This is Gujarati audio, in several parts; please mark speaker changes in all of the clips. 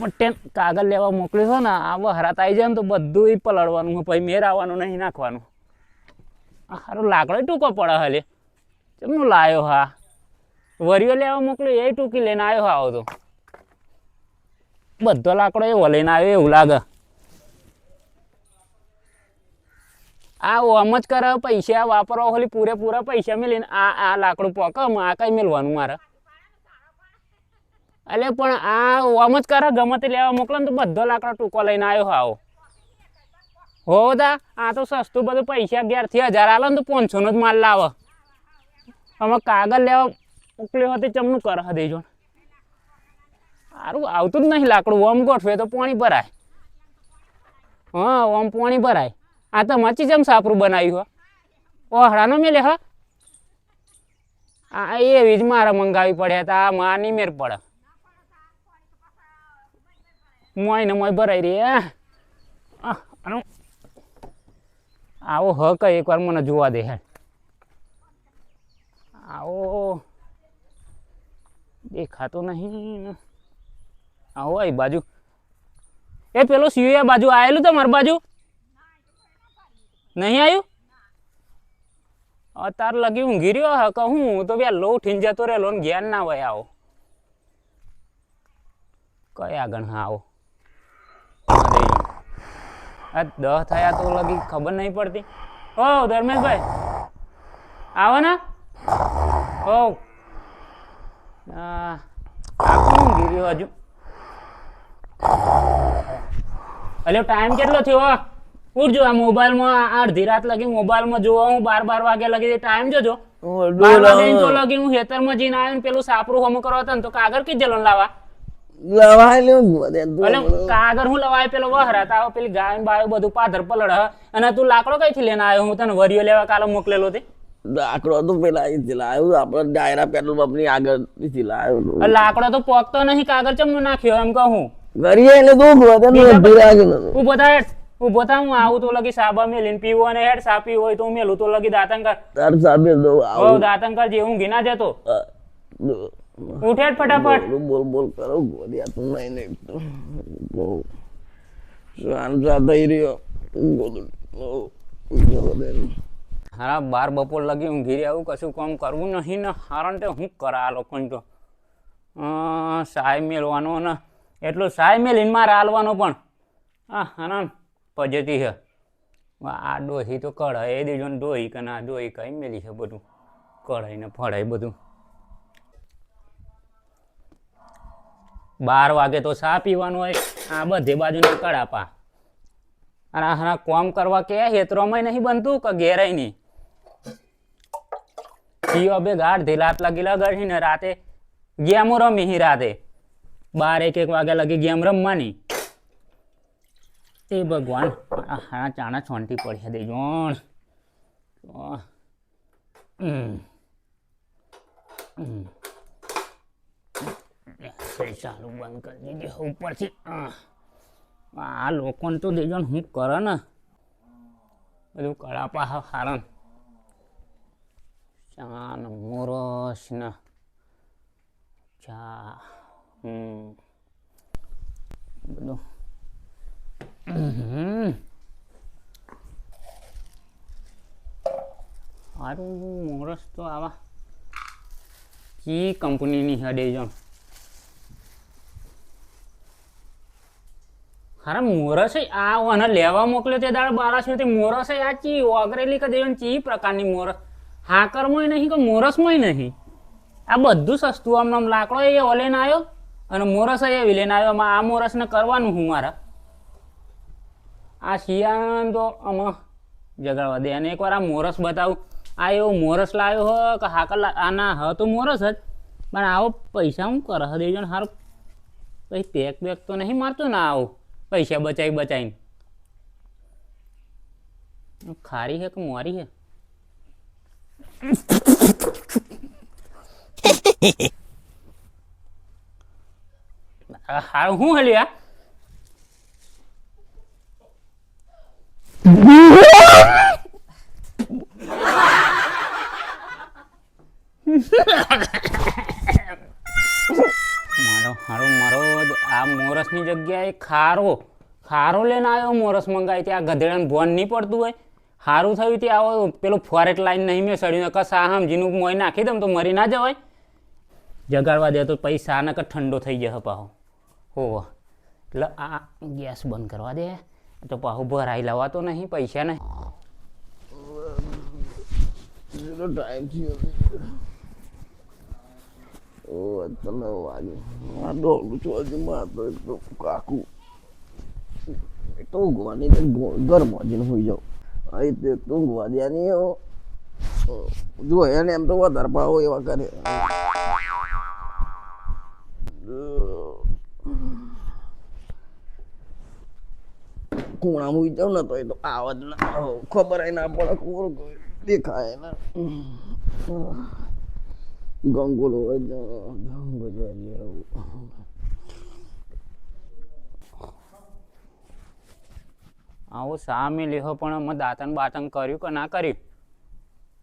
Speaker 1: પટેલ કાગળ લેવા મોકલ્યો છે ને, આ વહરાત આવી જાય ને તો બધું પલળવાનું પછી મેર આવવાનું નહીં નાખવાનું. સારું લાકડો ટૂંકો પડે હાલે. ચમનું લાયો હા? વરિયો લેવા મોકલ્યો એ ટૂંકી લઈને આવ્યો આવો તો બધો લાકડો એવો લઈને આવ્યો એવું લાગે. આ ઓમ જ કરે, પૈસા વાપરો હોલી પૂરેપૂરા પૈસા મેલીને આ આ લાકડું પોકમ આ કઈ મેલવાનું મારે. એટલે પણ આ આમ જ કરે, ગમત લેવા મોકલો ને તો બધો લાકડો ટૂંકો લઈને આવ્યો આવો હો દા, આ તો સસ્તું બધું પૈસા અગિયારથી હજાર આલો ને તો પાંચસોનો જ માલ લાવો. અમે કાગળ લેવા મોકલ્યો હતી ચમનું કર દેજો સારું, આવતું જ નહીં લાકડું, ઓમ ગોઠવે તો પાણી ભરાય. હા, ઓમ પાણી ભરાય. આ તો મચી જેમ સાપરું બનાવ્યું હો. ઓહડાનો મેલે હા. આ એવી જ મારે મંગાવી પડ્યા હતા આ માની મેર પડે. મોય ને મોય ભરાઈ રહી આનું. આવો હક એકવાર મને જોવા દે, હે. આવો. દેખાતો નહીં. આવો, આ બાજુ. એ પેલો સીએ બાજુ આવેલું તમારી બાજુ? નહીં આવ્યું અતાર લગી ઊંઘી રહ્યો, હા કહું તો બે લો ઉઠીને જતો રહેલો જ્ઞાન ના હોય, આવો. કયા આગળ, હા, આવો. આ દહ થયા તો લગી ખબર નહીં પડતી. ઓ ધર્મેશભાઈ. આવો ને. ઓ આ કોણ હજુ. અલ્યો ટાઈમ કેટલો થયો? ઉઠજો આ મોબાઈલમાં. અડધી રાત લગી મોબાઈલમાં જોવા હું બાર બાર વાગે લગી ટાઈમ જોજો. બાર વાગે તો લગી હું ખેતરમાં જઈને આવ્યો ને પેલું સાપરું હમ કરવા હતા ને તો કાગળ કઈ જલન લાવા એટલે કાગળ હું લવાય? પેલો વહરાત આવો પેલી ગાય બાયો બધું પાધર પલળ અને તું લાકડો કઈથી લઈને આવ્યો? હું તને વરિયો લેવા કાલે મોકલેલો તે.
Speaker 2: લાકડો તો પેલા અહીંથી લાવ્યો. આપણે ડાયરા પેટ્રોલ પંપની આગળથી લાવ્યો.
Speaker 1: લાકડો તો પોકતો નહીં કાગળ ચમનું નાખ્યો એમ કહું
Speaker 2: એટલે ઊભો
Speaker 1: થા હેઠ. ઊભો થા હું આવું તો લગી સાબા મેલીને પીવો અને હેઠ સાપી હોય તો હું મેલું તો લગી દાતંકર દાતંકર
Speaker 2: તાર સાબે દો
Speaker 1: હો
Speaker 2: આવું
Speaker 1: જે હું ઘીના જતો. ઉઠ ફટાફટ.
Speaker 2: બોલ બોલ બોલ કરો ગોદિયા તું નહીં નહીં તો. બહુ શાંતા થઈ રહ્યો. બોલું બહુ ઉજાગરો
Speaker 1: હારા બાર બપોર લગી હું રહ્યા આવું કશું કામ કરવું નહીં ને. હારણ તે હું કરા આ લોકોને તો? સાય મેળવાનો ને. એટલું સાય મેલીને મારે હાલવાનો પણ. હા હા પજતી છે. આ ડોહી તો કઢાઈ દેજો ને ડોહી કે ના ડોહી કઈ મેલી છે બધું? કઢાઈ ને ફળાઈ બધું. બાર વાગે તો ચા પીવાનું હોય. આ બધે બાજુના કડાપા. અને આના કોમ કરવા કે હેતરોમાં નહીં બનતું કે ઘેરાય નહીં. જીઓ બે ગાઢ ધીલાત લાગી લગાડી ને રાતે ગેમો રમી હી રાતે. બાર એક એક વાગે લગી ગેમ રમવાની. એ ભગવાન હા ચાણા છોંટી પડી દે જોણ. હમ. હમ. એ ચાલુ બંધ કરી દીધી ઉપરથી આહ. આ લોકોને તો દેજો ને હું કરે ને બધું કળાપા હારણ ચા ને મોરસ ને ચા હમ બધું હમ. સારું મોરસ તો આવા કી કંપનીની હડે જો હારા મોરસ આ અને લેવા મોકલ્યો તે દાડ બારાસો તે મોરસ આ ચી ઓગરેલી કે દેવન ચી પ્રકારની મોરસ હાકરમાંય નહીં કે મોરસમાંય નહીં. આ બધું સસ્તું આમ આમ લાકડો એ ઓલેને આવ્યો અને મોરસ એ વિલેન આવ્યો આ મોરસને કરવાનું હું મારા. આ શિયાળાને તો આમાં જગાડવા દે, અને એકવાર આ મોરસ બતાવું. આ એવો મોરસ લાવ્યો હો કે હાકર આ ના, હ તો મોરસ જ. પણ આવો પૈસા હું કરે દેજો ને હારું. પછી પેક બેક તો નહીં મારતું ને આવું. પૈસા બચાવી બચાવીને ખારી છે કે મોરી છે? આ હારું હું હલ્યા મારો હારો મારો આ મોરસની જગ્યાએ ખારો. ખારો લઈને આવ્યો મોરસ મંગાવી ત્યાં ગધેડાને ભોન નહીં પડતું હોય. સારું થયું ત્યાં આવો પેલું ફોરેટ લાઈન નહીં મેં સડ્યું. કસા સમજીનું મોય નાખી દઉં તો મરી ના જવાય. જગાડવા દે તો પૈસા, નકર ઠંડો થઈ જશે પાહો. હો એટલે આ ગેસ બંધ કરવા દે. તો પાહો ભરાઈ લાવવા તો નહીં, પૈસા નહીં.
Speaker 2: ટાઈમ છું હજુ માં તો એક તો કાકુ એક તો ઊંઘવાની જઈને હોઈ જાઉં અહીં તે ઊંઘવા દે એવો જો એને એમ તો વધારે પાવો એવા કરે ખૂણામાં હોઈ જાઉં ને તો એ તો આવત ના ખબર ના પડે કોણ દેખાય ના ગંગોલો હોય તો ગંગો જોઈએ
Speaker 1: આવો સામે લેહો પણ અમે દાંતન બાતણ કર્યું કે ના કર્યું?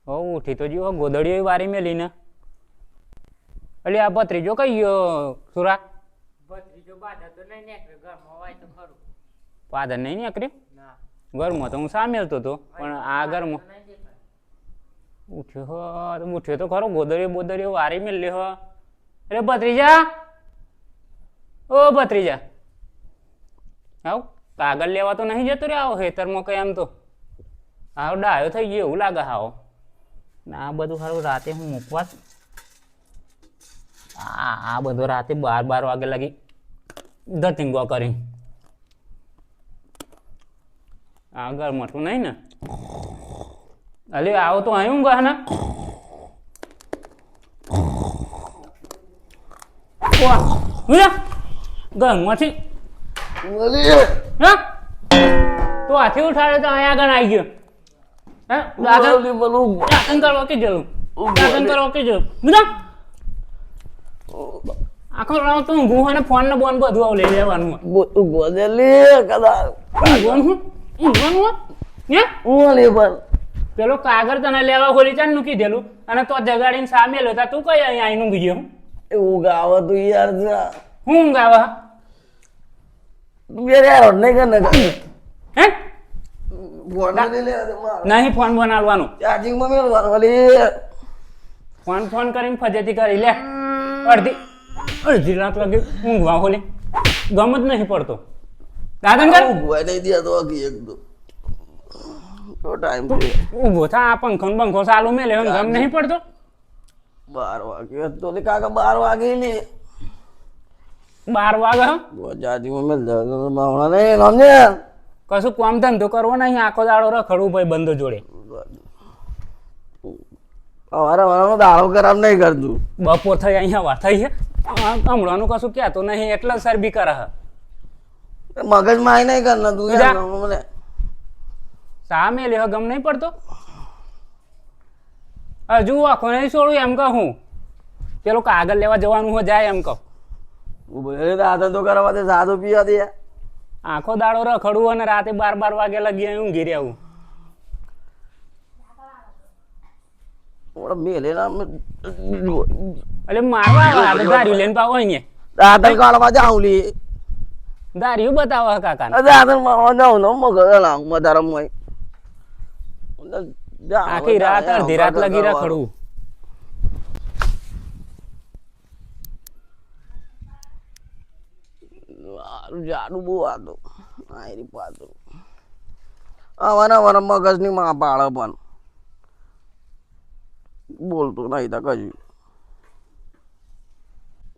Speaker 1: હો ઉઠી તો જીવો ગોદડીઓ વારી મેલીને એટલે આ ભત્રીજો કઈ ગયો સુરા?
Speaker 3: ભત્રીજો બાધા તો નહીં નીકળ્યો ઘરમાં હોય તો ખરું.
Speaker 1: પાદર નહીં નીકળ્યું? ઘરમાં તો હું સામેલતો હતો પણ આ ઘરમાં ઉઠ્યો હો તો ઉઠ્યો તો ખરો ગોદરીઓ બોદરીઓ વારી મેલી હો. અરે ભત્રીજા! ઓ ભત્રીજા! આવ, કાગળ લેવા તો નહીં જતો રે આવો હેતરમાં કઈ આમ તો. આવો, ડાયો થઈ ગયો એવું લાગે આવો ના, આ બધું સારું રાતે હું મૂકવા. આ આ બધું રાતે બાર બાર વાગે લાગી ધતિંગો કરી. આ ઘર મોટું નહીં ને? અલે આવો તો અહીં ઊંઘા ને વાહ હા? તો હાથી ઉઠાડે તો અહીંયા આગળ આવી ગયો. હે? દાદા દાતન કરવા કે કરવા બધા આખો રાવ તો ઊંઘું ફોન ને બોન બધું આવું લઈ લેવાનું
Speaker 2: કદા
Speaker 1: ઊંઘવાનું? ઊંઘવાનું હોય? હે?
Speaker 2: પણ.
Speaker 1: પેલો કાગળ તને લેવા ખોલી ચાલ મૂકી દેલું. અને તો જગાડીને સામે લો. તું કઈ અહીંયા આઈનું ગયો?
Speaker 2: એવું ગાવ તું યાર જા.
Speaker 1: હું ગાવા?
Speaker 2: તું યાર યાર નહીં કર ને
Speaker 1: હે?
Speaker 2: ફોન
Speaker 1: નહીં ફોન બનાવવાનું.
Speaker 2: આલવાનું ચાર્જિંગમાં મેળવાનું વાલી
Speaker 1: ફોન ફોન કરીને ફજેતી કરી. લે. અડધી અડધી રાત લાગે. ઊંઘવા ખોલી. ગમ જ નહીં પડતો. દાદા
Speaker 2: ઊંઘવા નહીં દે તો એક તો તો ટાઈમ થયો
Speaker 1: ઊભો થા આ પંખો ને પંખો ચાલુ મેલે એમ ગમ નહીં પડતો.
Speaker 2: બાર વાગે તો લે કાકા બાર વાગે લે
Speaker 1: બાર વાગે
Speaker 2: જાજી માં દે નહીં સમજે?
Speaker 1: કશું કામ ધંધો કરવો નહીં આખો દાડો રખડવું ભાઈ બંધો જોડે.
Speaker 2: અમારા મારામાં દાડો ખરાબ નહીં કરતું.
Speaker 1: બપોર થઈ અહીંયા વાર થઈ છે હમણાંનું કશું કહેતો નહીં એટલે શરબી કરે હે
Speaker 2: મગજમાં નહીં કરના તું મને.
Speaker 1: સામે લે ગમ નહીં પડતો? હજુ આખો નહીં છોડું એમ કહું હું. પેલો કાગળ લેવા જવાનું હોય જાય એમ કહું.
Speaker 2: દાદા તો કરવા દે સાધુ પીવા દે.
Speaker 1: આખો દાડો રખડવું અને રાતે બાર બાર વાગે લગી
Speaker 2: હું ઘેરે આવું.
Speaker 1: એટલે મારવા દારૂ લઈને પાવો અહીંયા.
Speaker 2: દાદર કાઢવા જાઉં લી.
Speaker 1: દારૂ બતાવો કાકા કાકાને.
Speaker 2: દાદા મારવા જાઉં ને મગર લાગ મધારા મોય.
Speaker 1: આખી રાત અડધી રાત લગી
Speaker 2: રખડું જાડું બહુ આયરી પાતું મગજની માં પાડે પણ. બોલતું નહીં તો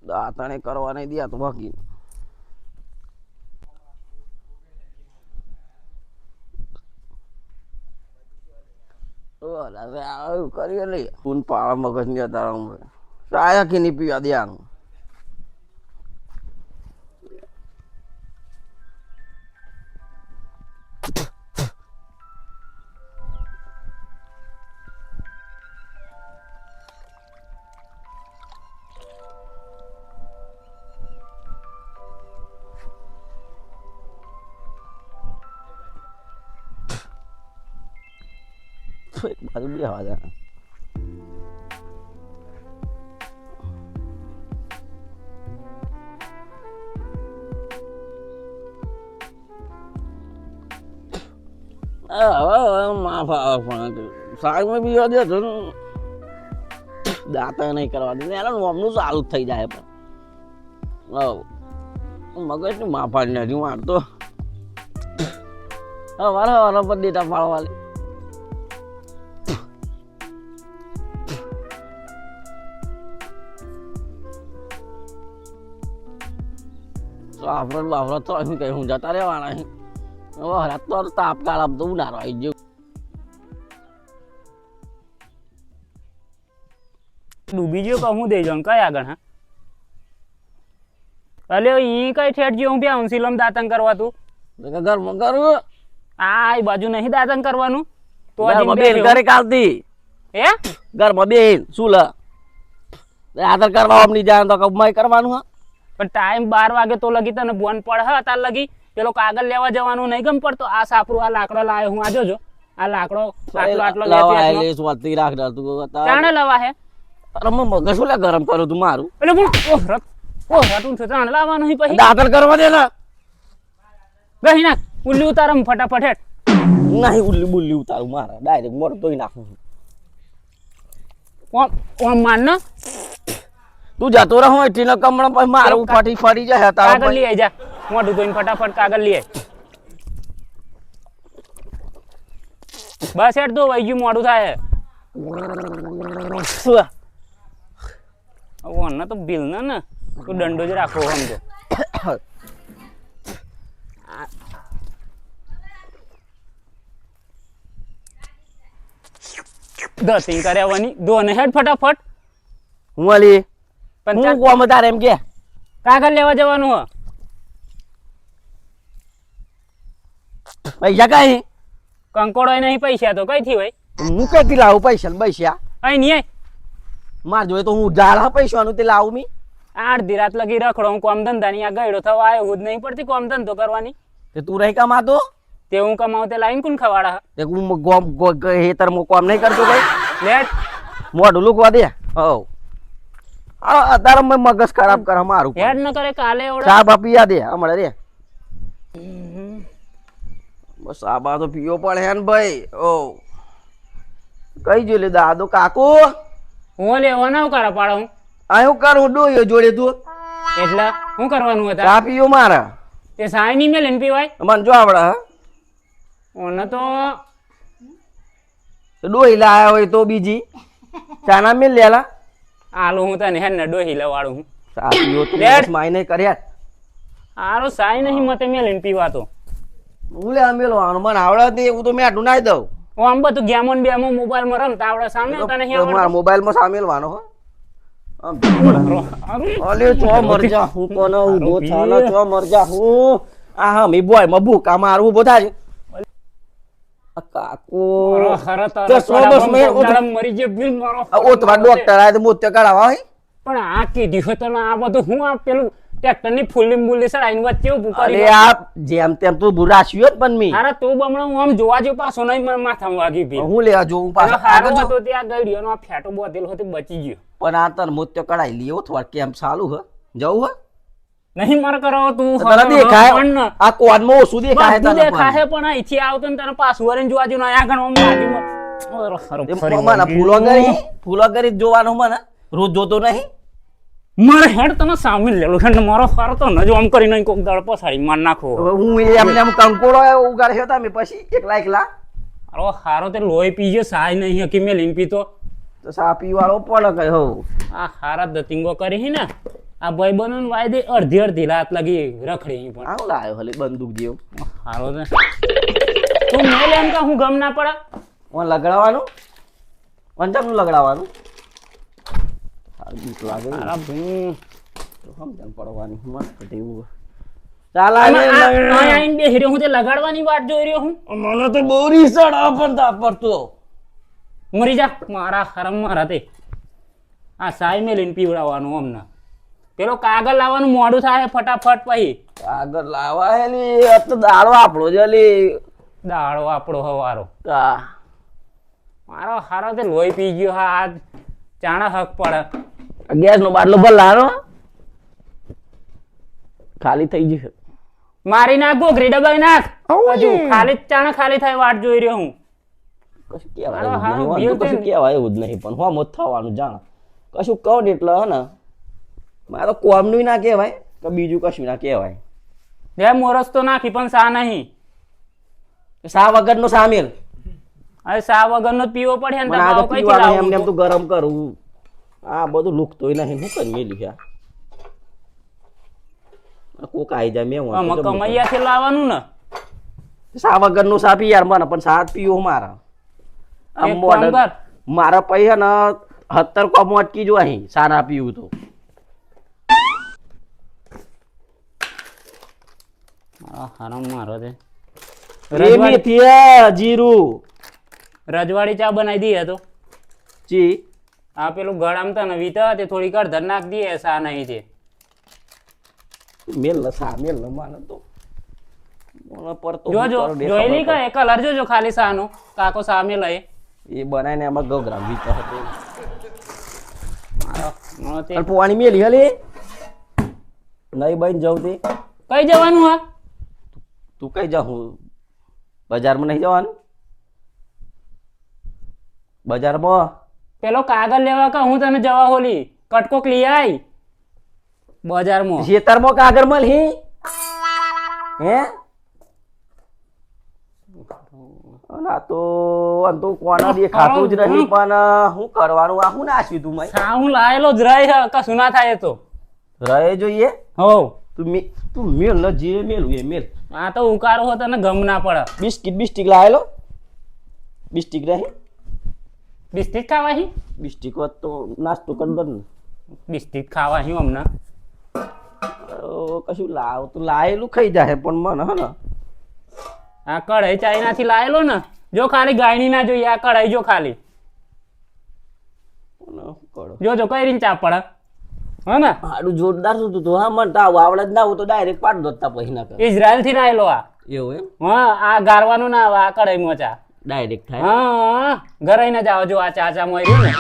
Speaker 2: દાંતણે કરવા નહીં દે તો બાકી હવે આવું કરીએ લે તું પાળા મગજની અત્યારે સાયા કે નહીં પીવા દે આનું એક બાજુ બે હવા માફ આવે પણ શાકમાં બીજો દે નહીં કરવા દે એના નોમનું ચાલુ થઈ જાય પણ હવ મગજનું માફા નથી મારતો હવાર હવાર પર ડેટા પાડવા વાપરત વાપરત તો અહીં કઈ હું જતા રહેવાના અહીં હવે હરાત તો તાપ કાળ આપ તો ઉનારો આવી ગયો.
Speaker 1: ડૂબી ગયો કહું દઈ જાઉં કઈ આગળ હા? અલે ઈ કઈ ઠેઠ ગયો હું પ્યાં સિલમ દાતન કરવા તું?
Speaker 2: ઘર કે કરું
Speaker 1: આ એ બાજુ નહીં દાતન કરવાનું? તો
Speaker 2: ઘરે કાલતી
Speaker 1: હે?
Speaker 2: ઘરમાં બેન શું લ? આદર કરવા અમની જાય તો કમાઈ કરવાનું હા?
Speaker 1: પણ ટાઈમ બાર વાગે તો લગી તને બોન પડ હા તાર લગી. પેલો કાગળ લેવા જવાનું નહીં ગમ પડતો. આ સાપરું આ લાકડો લાવ્યો હું આ જોજો. આ લાકડો આટલો આટલો લેતી
Speaker 2: લાવા
Speaker 1: આટલો.
Speaker 2: એટલે સ્વાતી રાખ તું
Speaker 1: ચાણે લવા હે
Speaker 2: અરે મગ મગજ શું ગરમ કરું તું મારું?
Speaker 1: એટલે પણ ઓહ રત ઓહ રતું છે ચાણે લાવવાનું હી પછી?
Speaker 2: દાતર કરવા દે ને
Speaker 1: ગહી નાખ ઉલ્લી ઉતારમ ફટાફટ હેઠ.
Speaker 2: નહીં ઉલ્લી બુલ્લી ઉતારું મારા ડાયરેક્ટ મોર તોય નાખું
Speaker 1: કોણ ઓમ માન ને.
Speaker 2: તું જતો રહો એટલી ને કમણા પછી મારું ફાટી ફરી જાય તારો
Speaker 1: કાગળ લઈ જા મોઢું ધોઈને ફટાફટ કાગળ લઈ બસ હેડ તો વહી ગયું મોડું થાય ઓને તો બિલ ને. ને તું દંડો જ રાખો તો. દસિંગ કર્યાવાની દોને હેડ ફટાફટ.
Speaker 2: હું વાલી હું કોમ તારે એમ કે.
Speaker 1: કાગળ લેવા જવાનું હ.
Speaker 2: પૈસા કઈ?
Speaker 1: કંકોડો નહીં પૈસા તો કઈ થી હોય?
Speaker 2: હું કઈથી લાવું પૈસા પૈસા?
Speaker 1: અહીં નહીં
Speaker 2: માર જોઈએ તો હું ઝાડા પૈસાનું તે લાવું મી.
Speaker 1: અડધી રાત લગી રખડો હું કોમ ધંધાની આ ગયડો થવા આવ્યો હું જ નહીં પડતી કોમ ધંધો કરવાની.
Speaker 2: તે તું રહી કમાતો?
Speaker 1: તે હું કમાવું તે લાઈન કોણ ખવાડા
Speaker 2: તે હું ગોમ હેતર મો કોમ નહીં કરતો ભાઈ.
Speaker 1: લેટ.
Speaker 2: મોઢું લુકવા દે. આ અત્યારે મેં મગજ ખરાબ કર મારું
Speaker 1: હેડ ન કરે કાલે ઓડા
Speaker 2: ચા બા પીયા દે હમણાં રે. બસ આ બા તો પીયો પડે હે ને ભાઈ. ઓ. કઈ જોઈ લે દાદો કાકો?
Speaker 1: હું લે ના કરા પાડો હું?
Speaker 2: આ હું કરું ડોયો જોડે તું.
Speaker 1: એટલે શું કરવાનું હતા
Speaker 2: ચા પીવો મારા.
Speaker 1: તે સાય નહીં મેલે પીવાય?
Speaker 2: મને જો આવડે હા.
Speaker 1: ઓને તો
Speaker 2: તો ડોઈ લાયા હોય તો બીજી. ચાના મેલ લેલા
Speaker 1: આલુ હું તને હેને ડોહી લવાડું હું.
Speaker 2: પીવો તું બસ માઈને કર્યા.
Speaker 1: આરો સાઈ નહીં મતે મેલીન પીવા તો
Speaker 2: ઉલે લે મેલવાનું મને આવડે તે હું તો મેઠું નાઈ દઉં.
Speaker 1: ઓ આમ બધું ગેમો ને બેમો મોબાઈલમાં રમતા આવડે સામે તને
Speaker 2: તો મારા મોબાઈલમાં સામેલવાનો હો. આમ અલે ચો મરજા. હું કોનો ઊભો થાનો ચો મરજા. હું આ હા મી બોય મબુ કામ મારું ઊભો થાય કાકો તો
Speaker 1: મરી જે બિલ મારો
Speaker 2: ઓ તમારા ડોક્ટર આય તો મોત્ય હોય
Speaker 1: પણ આ કીધી હોય તને આ બધું હું આ પેલું ટ્રેક્ટરની ફૂલી બુલી સડાઈને વચ્ચે ઉભું
Speaker 2: અલે
Speaker 1: કરી
Speaker 2: આ જેમ તેમ તું બુરાશ્યો જ પણ મી
Speaker 1: અરે તું બમણો હું આમ જોવા જો પાછો નહીં મને માથામાં વાગી ભી
Speaker 2: હું લેવા જોઉં પાછો આગળ જો
Speaker 1: હતો ત્યાં ગઈડીઓનો આ ફેટો બોતેલો હતો બચી ગયો
Speaker 2: પણ આ તન મોત્ય કઢાઈ લીયો થોડ કેમ ચાલુ હ જવું હ
Speaker 1: નહીં મર કરો તું
Speaker 2: તને દેખાય. આ કોનમાં ઓછું દેખાય તને
Speaker 1: દેખાય પણ અહીંથી આવતો ને તને પાછું વળીને જોવા જો ના. આ
Speaker 2: ઓમ
Speaker 1: ફરી
Speaker 2: મને ફૂલો કરી ફૂલો કરી જોવાનું મને. રોજ જોતો નહીં.
Speaker 1: મારે હેડ તને સામે લેલો હેડ મારો ફાર તો ન જો આમ કરીને કોક દાળ પસાડી માર નાખો.
Speaker 2: હું એમને એમ કંકોડો ઉગાડ્યો તમે પછી એકલા એકલા
Speaker 1: અરે હારો તે લોહી પીજો સાય નહીં હકી મેં લીન પીતો.
Speaker 2: તો સાપી વાળો પણ હો
Speaker 1: આ હારા દતિંગો કરી હી ને. આ ભાઈ બનો વાયદે અડધી અડધી રાત લગી રખડી અહીં પણ.
Speaker 2: આવ લાયો હલે બંદૂક જેવું.
Speaker 1: હારો ને. તું મેલ લેમ કા હું ગમ ના પડે?
Speaker 2: ઓન લગડાવાનું? પંચાનું લગડાવવાનું લગડાવાનું? બીક લાગે ને.
Speaker 1: ભાઈ.
Speaker 2: તો હમ સમજણ પડવાની? એવું ચાલ
Speaker 1: આમાં આ- આઈને બેહી રહ્યો હું તે લગાડવાની વાત જોઈ રહ્યો હું?
Speaker 2: મને તો બહુ રીસડ આવે પણ તાપ પડતો.
Speaker 1: મરી જા. મારા હરમ મારા તે. આ સાઈ મેલીને પીવડાવવાનું અમને. પેલો કાગળ લાવવાનું મોડું થાય ફટાફટ પછી.
Speaker 2: આગળ લાવા હેલી આ તો દાડો આપણો જ લી.
Speaker 1: દાડો આપણો હવારો
Speaker 2: કા
Speaker 1: મારો હારો તે લોહી પી ગયો હા આજ ચાણા હક પડે.
Speaker 2: ગેસ નો બાટલો ભર લારો ખાલી થઈ ગયું
Speaker 1: મારી નાખ ગોગરી દબાઈ નાખ. હજુ ખાલી ચાણા ખાલી થાય વાટ જોઈ રહ્યો હું.
Speaker 2: કશું કહેવાય
Speaker 1: બીવ
Speaker 2: કશું. કહેવાય એવું જ નહીં પણ હો જ થવાનું જાણ. કશું કહો ને એટલે હે ને મારે કોમનું ના કહેવાય કે બીજું કશું ના કહેવાય.
Speaker 1: બે મોરસ તો નાખી પણ સા નહીં.
Speaker 2: સા વગરનો સામેલ
Speaker 1: અરે સા વગરનો પીવો પડે ને તમારો કઈ
Speaker 2: એમને એમ
Speaker 1: તો?
Speaker 2: ગરમ કરું. આ બધું લુકતોય નહીં હું કરી મેલી આ. કોક આવી જાય મેં હું
Speaker 1: કમૈયાથી લાવવાનું ને.
Speaker 2: સા વગરનો સા પી યાર મને પણ સા પીવો મારા. આમ. મારા પૈસા ને હત્તર કોમ અટકી જો અહીં સારા પીવું તો.
Speaker 1: આ હરામ મારો છે. રજવાડી
Speaker 2: મેથી જીરું.
Speaker 1: રજવાડી ચા બનાવી દઈએ તો.
Speaker 2: જી.
Speaker 1: આ પેલું ગળામ તને વીતા તે થોડી અડધર નાખ દઈએ સા નહીં તે
Speaker 2: મેલ સા મેલ માને તો. તો
Speaker 1: જોજો
Speaker 2: જોઈ દે
Speaker 1: કઈ? કલર જોજો ખાલી સાનો. કાકો સામે લઈ.
Speaker 2: એ બનાવીને એમાં ગગરામ વીતો હતો.
Speaker 1: તે-
Speaker 2: પોવાની મેલી હલી. નહીં બન જવું તે.
Speaker 1: કઈ જવાનું હા?
Speaker 2: તું કઈ જાઉં? બજારમાં નહીં જવાનું? બજારમાં?
Speaker 1: પેલો કાગળ લેવા કા? હું તમે જવા હોલી. કટકો લઈ આઈ બજારમાં.
Speaker 2: ખેતરમાં કાગળ મળી હે? આ તો આમ તો કોના દેખાતું જ નહીં પણ હું કરવાનું? આ હું ના સીધું મય?
Speaker 1: હા હું લાયેલો જ રહી કશું ના થાય તો?
Speaker 2: રહે જોઈએ?
Speaker 1: હો
Speaker 2: તું મે તું મેલ ન જે મેલું એ મેલ.
Speaker 1: આ તો ઉકારો હો તને ગમ ના પડે.
Speaker 2: બિસ્કિટ બિસ્ટિક લાયેલો બિસ્ટિક રહે.
Speaker 1: બિસ્કિટ ખાવા હી?
Speaker 2: બિસ્ટિક વાત તો નાસ્તો કરી દો ને
Speaker 1: બિસ્કિટ ખાવા હી હમણાં
Speaker 2: અ, કશું લાવ તો લાયેલું ખાઈ જાય પણ મને હે ને.
Speaker 1: આ કઢાઈ ચાઈનાથી લાયેલો ને જો ખાલી ગાયની ના જોઈએ આ કઢાઈ જો ખાલી.
Speaker 2: જોજો
Speaker 1: જો જો કઈ રીતે ચા પડે? હે ને?
Speaker 2: આડું જોરદાર હતું તો. હા મને તાવ આવડે જ ના આવું તો ડાયરેક્ટ પાડ દોતા પછી ના
Speaker 1: ઇઝરાયલથી લાયેલો આ?
Speaker 2: એવું એમ?
Speaker 1: હા આ ગારવાનું ના આ કડાઈ મોચા
Speaker 2: ડાયરેક્ટ થાય?
Speaker 1: હા ઘરે ના જાવ જો આ ચાચા ચા મળ્યું ને.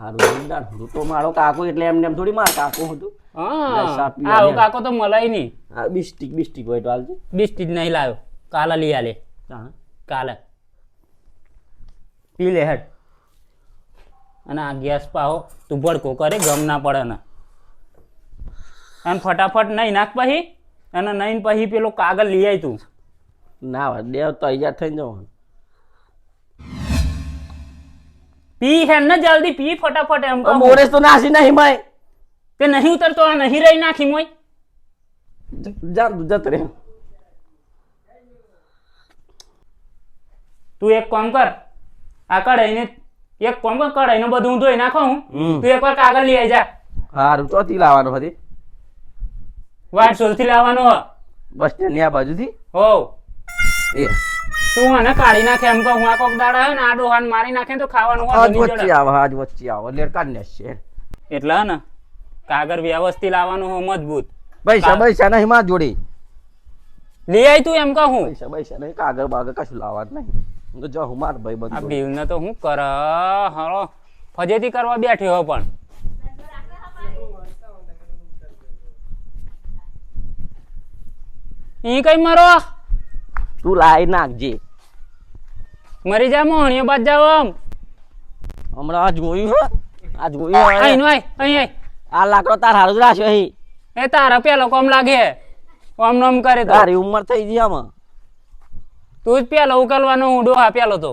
Speaker 2: હારું જોરદાર. હું તો મારો કાકો એટલે એમને એમ થોડી માર કાકો હતું.
Speaker 1: હા. કાકો તો મલાઈ નહીં.
Speaker 2: આ બિસ્ટિક બિસ્ટિક હોય તો હાલજે
Speaker 1: બિસ્ટિક નહીં લાવ્યો. કાલે લઈ આલે. કાલે. પી લે હેડ. અને આ ગેસ પાહો તું ભડકો કરે ગમ ના પડે ને. અને ફટાફટ નહીં નાખ પછી અને નહીં પછી પેલો કાગળ લઈ આવી તું.
Speaker 2: ના હોય દેવ તો તૈયાર થઈ જવાનું.
Speaker 1: પી હે ને જલ્દી પી ફટાફટ એમ કહું.
Speaker 2: મોરેશ તો નાસી નહીં ભાઈ
Speaker 1: તે નહીં ઉતરતો આ નહીં રહી નાખી મોય.
Speaker 2: જા તું જત રે
Speaker 1: તું એક કામ કર આકડ કઢાઈને એક કામ કર કઢાઈને બધું હું ધોઈ નાખો હું. તું એકવાર કાગળ લઈ જા.
Speaker 2: હારું તો થી લાવવાનો હતી
Speaker 1: વાટ સોલથી લાવવાનો
Speaker 2: બસ સ્ટેન્ડ આ બાજુથી?
Speaker 1: હો.
Speaker 2: એ.
Speaker 1: તું આને કાઢી નાખે એમ કહું હું આ કોક દાડા ને આ ડોહાન મારી નાખે તો ખાવાનું
Speaker 2: આજ વચ્ચે. આવો આજ વચ્ચે આવો એટલે કાઢને છે.
Speaker 1: એટલે ને કાગળ વ્યવસ્થિત લાવવાનું હો મજબૂત.
Speaker 2: પૈસા પૈસા નહીં માં જોડી.
Speaker 1: લઈ આય તું એમ કહું
Speaker 2: પૈસા પૈસા નહીં કાગળ બાગળ કશું લાવવાનું નહીં. હું તો જાઉં માર ભાઈ બંધ.
Speaker 1: ભીવને તો હું કર હળો ફજેતી કરવા બેઠી હો પણ. ઈ કઈ મરો?
Speaker 2: તું લાઈ નાખજે.
Speaker 1: મરી જા મોહણીઓ બાદ જાવ આમ.
Speaker 2: હમણાં આ જોયું હો. આ જોયું
Speaker 1: અહીં નો અહીં
Speaker 2: આ લાકડો તાર હારું જ રાખ્યો અહીં
Speaker 1: એ તારા પેલો કોમ લાગે. ઓમ નોમ કરે તો.
Speaker 2: તારી ઉંમર થઈ ગઈ આમાં.
Speaker 1: તું જ પેલો ઉકલવાનો ઊંડો આપેલો તો.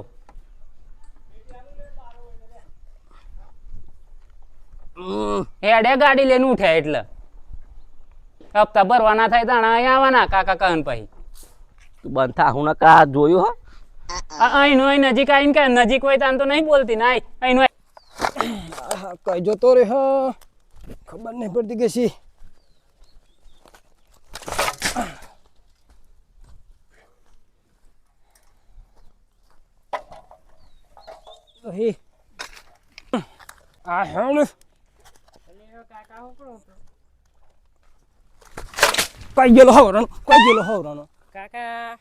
Speaker 1: હેડે ગાડી લઈને ઉઠ્યા એટલે. હપ્તા ભરવાના થાય તાણા અહીંયા આવવાના કાકા કહન પછી.
Speaker 2: તું બંધ થા હું કા જોયું હો.
Speaker 1: આ અહીંનું અહીં નજીક આવીને કે નજીક હોય તાન તો નહીં બોલતી ના અહીંનું
Speaker 4: કઈ જતો રે હ ખબર નહીં પડતી કે શી હે. આ હેણ. કઈ ગયેલો હવરાનો કઈ ગયેલો હવરાનો
Speaker 3: કાકા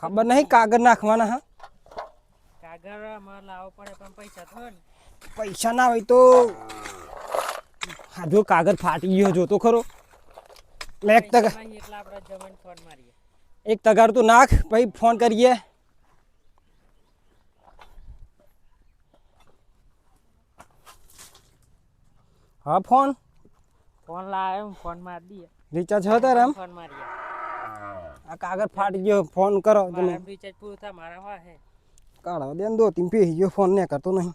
Speaker 4: ખબર નહીં કાગળ નાખવાના હા?
Speaker 3: કાગરમાં લાવવો પડે પણ પૈસા થયો
Speaker 4: પૈસા ના હોય તો હા, જો કાગળ ફાટી ગયો, જોતો ખરો. લે એક તગાર એક તગાર તો નાખ, પછી ફોન કરીએ. હા ફોન?
Speaker 3: ફોન લાવે ફોન માર દઈએ.
Speaker 4: રિચાર્જ હતો તારે એમ?
Speaker 3: ફોન મારીએ
Speaker 4: આ કાગળ ફાટી ગયો ફોન કરો તમે
Speaker 3: મારા રિચાર્જ પૂરું થાય મારા હોય હે.
Speaker 4: કાઢો દે ને દો તીમ પી ગયો ફોન ને કરતો નહીં.